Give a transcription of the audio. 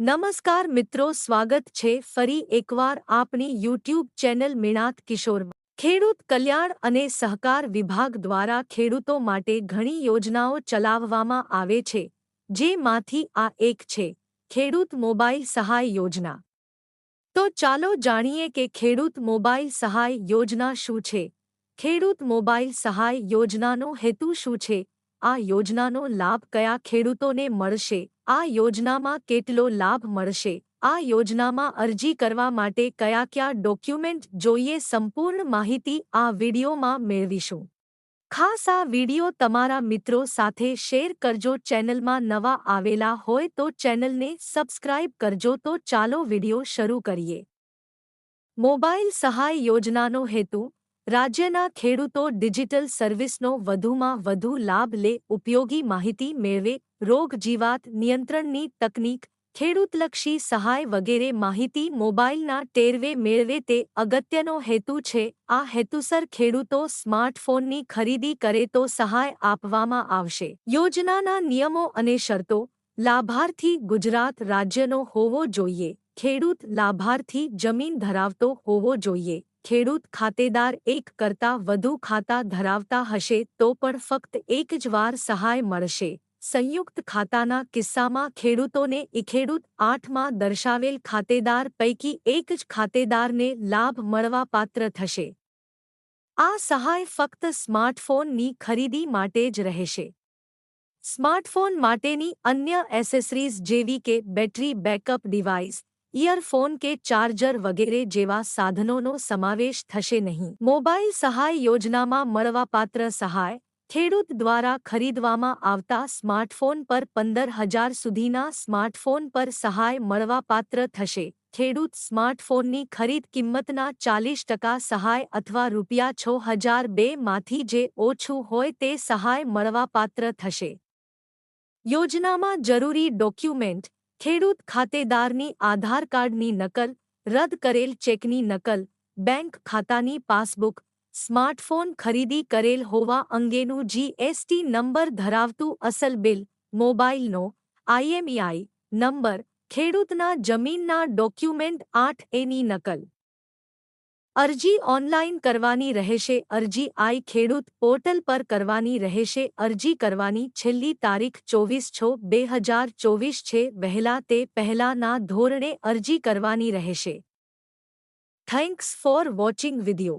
નમસ્કાર મિત્રો, સ્વાગત છે ફરી એકવાર આપની યુટ્યુબ ચેનલ મિણાત કિશોરમાં. ખેડૂત કલ્યાણ અને સહકાર વિભાગ દ્વારા ખેડૂતો માટે ઘણી યોજનાઓ ચલાવવામાં આવે છે, જેમાંથી આ એક છે, ખેડૂત મોબાઈલ સહાય યોજના. તો ચાલો જાણીએ કે ખેડૂત મોબાઈલ સહાય યોજના શું છે? ખેડૂત મોબાઈલ સહાય યોજનાનો હેતુ શું છે? આ યોજનાનો લાભ કયા ખેડૂતોને મળશે? આ યોજનામાં કેટલો લાભ મળશે? આ યોજનામાં અરજી કરવા માટે કયા કયા ડોક્યુમેન્ટ જોઈએ? સંપૂર્ણ માહિતી આ વિડીયોમાં મેળવીશું. ખાસ આ વીડિયો તમારા મિત્રો સાથે શેર કરજો. ચેનલમાં નવા આવેલા હોય તો ચેનલને સબસ્ક્રાઇબ કરજો. તો ચાલો વીડિયો શરૂ કરીએ. મોબાઈલ સહાય યોજનાનો હેતુ રાજ્યના ખેડૂતો ડિજિટલ સર્વિસનો વધુમાં વધુ લાભ લે, ઉપયોગી માહિતી મેળવે, રોગ જીવાત નિયંત્રણની તકનીક, ખેડૂતલક્ષી સહાય વગેરે માહિતી મોબાઈલના ટેરવે મેળવે તે અગત્યનો હેતુ છે. આ હેતુસર ખેડૂતો સ્માર્ટફોનની ખરીદી કરે તો સહાય આપવામાં આવશે. યોજનાના નિયમો અને શરતો, લાભાર્થી ગુજરાત રાજ્યનો હોવો જોઈએ. ખેડૂત લાભાર્થી જમીન ધરાવતો હોવો જોઈએ. ખેડૂત ખાતેદાર એક કરતાં વધુ ખાતા ધરાવતા હશે તો પણ ફક્ત એક જ વાર સહાય મળશે. સંયુક્ત ખાતાના કિસ્સામાં ખેડૂતોને ઇખેડૂત આઠમાં દર્શાવેલ ખાતેદાર પૈકી એક જ ખાતેદારને લાભ મળવાપાત્ર થશે. આ સહાય ફક્ત સ્માર્ટફોનની ખરીદી માટે જ રહેશે. સ્માર્ટફોન માટેની અન્ય એસેસરીઝ જેવી કે બેટરી બેકઅપ ડિવાઇસ ઇયરફોન કે ચાર્જર વગેરે જેવા સાધનોનો સમાવેશ થશે નહીં. મોબાઈલ સહાય યોજનામાં મળવાપાત્ર સહાય, ખેડૂત દ્વારા ખરીદવામાં આવતા સ્માર્ટફોન પર પંદર હજાર સુધીના સ્માર્ટફોન પર સહાય મળવાપાત્ર થશે. ખેડૂત સ્માર્ટફોનની ખરીદ કિંમતના ચાલીસ ટકા સહાય અથવા રૂપિયા છ હજાર બેમાંથી જે ઓછું હોય તે સહાય મળવાપાત્ર થશે. યોજનામાં જરૂરી ડોક્યુમેન્ટ ખેડૂત ખાતેદારની આધાર કાર્ડની નકલ, રદ કરેલ ચેકની નકલ, બેંક ખાતાની પાસબુક, સ્માર્ટફોન ખરીદી કરેલ હોવા અંગેનું જીએસટી નંબર ધરાવતું અસલ બિલ, મોબાઈલનો આઈએમઈઆઈ નંબર, ખેડૂતના જમીનના ડોક્યુમેન્ટ આઠ એની નકલ. અરજી ઓનલાઈન કરવાની રહેશે, અરજી આઈ ખેડૂત પોર્ટલ પર કરવાની રહેશે, અરજી કરવાની છેલ્લી તારીખ ચોવીસ છ બે હજાર ચોવીસ છે, વહેલા તે પહેલાના ધોરણે અરજી કરવાની રહેશે. Thanks for watching video